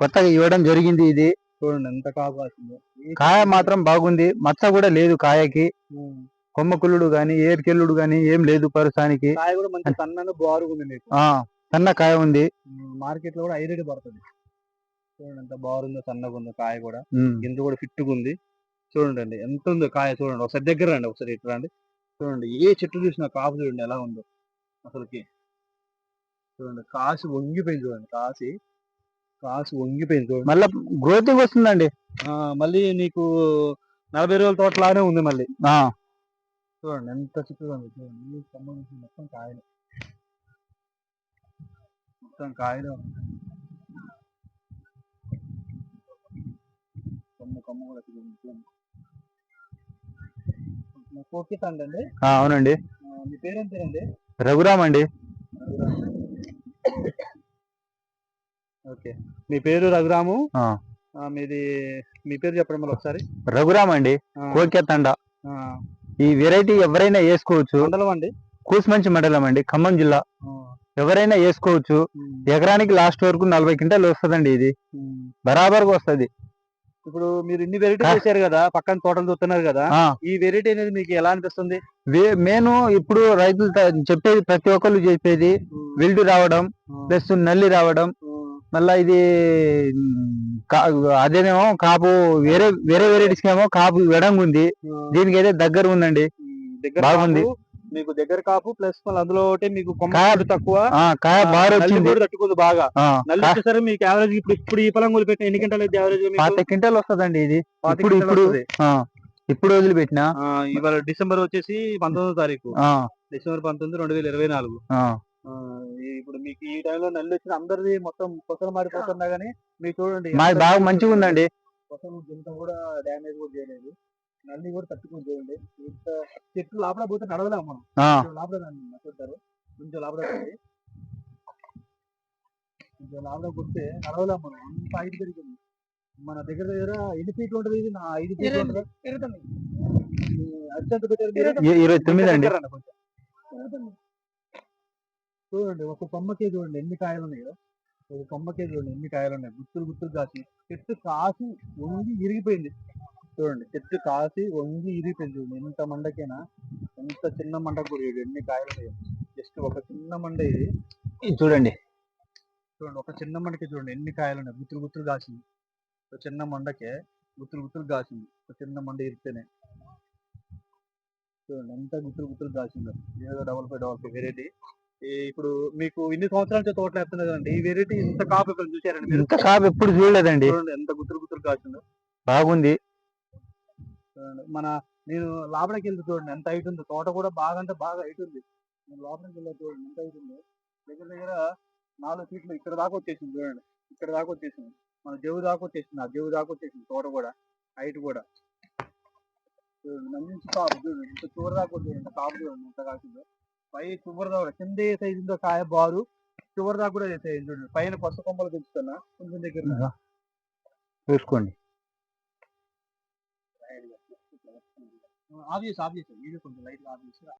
కొత్తగా ఇవ్వడం జరిగింది ఇది. చూడండి ఎంత కాపు కాసిందో కాయ మాత్రం బాగుంది. మచ్చ కూడా లేదు కాయకి. కొమ్మకుల్లుడు గాని ఏర్కెల్లుడు గాని ఏం లేదు పరుసానికి. కాయ కూడా మంచి సన్న కాయ ఉంది. మార్కెట్లో కూడా ఐదు పడుతుంది. చూడండి ఎంత బారుందో సన్నగా ఉందో కాయ కూడా. గింజ కూడా ఫిట్గా ఉంది. చూడండి ఎంత ఉందో కాయ చూడండి. ఒకసారి దగ్గర రండి ఒకసారి ఇటు రండి. చూడండి ఏ చెట్టు చూసినా కాపు చూడండి ఎలా ఉందో. అసలుకి. చూడండి కాసి వంగిపోయింది చూడండి కాసి. కాసి వంగిపోయింది చూడండి. మళ్ళా గ్రోతింగ్ వస్తుందండి. మళ్ళీ నీకు నలభై రోజుల తోటలానే ఉంది మళ్ళీ. చూడండి ఎంత చిక్కుగా ఉంది చూడండి నుంచి మొత్తం కాయలు. మొత్తం కాయలు కొమ్మ కొమ్మ కూడా అండి అవునండి. మీ పేరేం పేరండి? రఘురామ్ అండి. ఓకే. మీ పేరు రఘురాము. మీది మీ పేరు చెప్పండి మళ్ళీ ఒకసారి. రఘురామ్ అండి. ఆ, కోల్కెత్తండ ఆ, ఈ వెరైటీ ఎవరైనా వేసుకోవచ్చు. మండలం అండి? కూసుమంచి మండలం అండి ఖమ్మం జిల్లా. ఎవరైనా వేసుకోవచ్చు. ఎకరానికి లాస్ట్ వరకు నలభై క్వింటాలు వస్తుందండి ఇది. బరాబర్గా వస్తది. ఇప్పుడు మీరు ఇన్ని వెరైటీ చేశారు కదా పక్కన తోటలు చూస్తున్నారు కదా ఈ వెరైటీ అనేది మీకు ఎలా అనిపిస్తుంది? నేను ఇప్పుడు రైతులు చెప్పేది ప్రతి ఒక్కళ్ళు చెప్పేది విల్డు రావడం ప్లస్ నల్లి రావడం మళ్ళా ఇది అదేనేమో కాపు వేరే వేరే వెరైటీస్ ఏమో కాపు వెడంగా ఉంది దీనికి అయితే దగ్గర ఉందండి. బాగుంది. మీకు దగ్గర కాపు ప్లస్ మళ్ళీ అందులో ఒకటి మీకు కొమ్మ కాయ- కూడా తక్కువ. కాయ బాగా వచ్చింది. తట్టుకుంది బాగా. నల్లి వచ్చేసరి మీకు యావరేజ్ ఇప్పుడు ఇప్పుడు ఈ పొలం పెట్టిన ఎన్ని గంటలు యావరేజ్ పాత క్వింటాల్ వస్తుందండి ఇది. ఇప్పుడు క్వింటాలు ఇప్పుడు ఇప్పుడు వదిలిపెట్టిన? ఇవాళ డిసెంబర్ వచ్చేసి పంతొమ్మిదో తారీఖు. డిసెంబర్ పంతొమ్మిది రెండు వేల ఇరవై నాలుగు. ఇప్పుడు మీకు ఈ టైంలో నల్లి వచ్చిన అందరిది మొత్తం కొసలు మారిపోతున్నా గానీ మీరు చూడండి మాది బాగా మంచిగా ఉందండి కొసలు గింత కూడా డ్యామేజ్ కూడా చేయలేదు. నల్లి కూడా తట్టుకుని చూడండి ఇంత చెట్లు లోపల పోతే నడవలేము మనం. లోపల రండి, చూస్తారు కొంచెం లోపల. కొంచెం లోపల కొడితే నడవలేము మనం. అంత హైట్ పెరిగింది. మన దగ్గర దగ్గర ఎన్ని ఫీట్లు ఉంటుంది ఇది? నా ఐదు ఫీట్లు ఉంటుందా? అత్యంత పెట్టారు ఇరవై తొమ్మిది. అండి. చూడండి ఒక కొమ్మకే చూడండి ఎన్ని కాయలు ఉన్నాయో ఒక కొమ్మకే చూడండి ఎన్ని కాయలు ఉన్నాయి? గుత్తులు గుత్తులు కాసి చెట్టు కాసి వంగి ఇరిగిపోయింది చూడండి చెట్టు కాసి వంగి ఇరిగిపోయింది చూడండి ఎంత మండకైనా ఎంత చిన్న మండ కూడా ఎన్ని కాయలు ఉన్నాయో జస్ట్ ఒక చిన్న మండ ఇది. చూడండి. చూడండి ఒక చిన్న మండకి చూడండి ఎన్ని కాయలు ఉన్నాయి గుత్తులు గుత్తులు కాసింది. ఒక చిన్న మండకే గుత్తులు గుత్తులు కాసింది. ఒక చిన్న మండ ఇరితేనే చూడండి ఎంత గుత్తులు గుత్తులు కాసిందో. ఏదో double five double five variety ఇప్పుడు మీకు ఇన్ని సంవత్సరాల నుంచి తోటలు వేస్తున్నారు కదండి ఈ వెరైటీ ఇంత కాపు ఇక్కడ చూసారండి మీరు? ఇంత కాపు ఎప్పుడు చూడలేదండి. చూడండి ఎంత గుత్తులు గుత్తులు కాసిందో. బాగుంది. చూడండి. మన నేను లోపలికి వెళ్తే చూడండి ఎంత హైట్ ఉంది. తోట కూడా బాగా అంటే బాగా హైట్ ఉంది. నేను లోపలికి వెళ్ళే చూడండి ఎంత హైట్ ఉంది. దగ్గర దగ్గర నాలుగు ఫీట్లు ఇక్కడ దాకా వచ్చేసింది చూడండి. ఇక్కడ దాకా వచ్చేసింది. మన జవు దాకా వచ్చేసింది ఆ జవు దాకా వచ్చేసింది తోట కూడా హైట్ కూడా. చూడండి మంచి కాపు చూడండి. ఇంత చివరి దాకా చూడండి టాప్ చూడండి ఎంత కాసిందో పై చివరి దాకా కింద ఏ సైజు ఉందో కాయ బారు. చివరి దాకా కూడా వేసేయండి చూడండి. పైన పసుపు కొమ్మలు పెంచుతున్నా కొంచెం దగ్గర చూసుకోండి. ஆப்வியஸ் ஆப்வியஸ் வீடியோ கொஞ்சம் லைட்ல ஆப்வியஸ்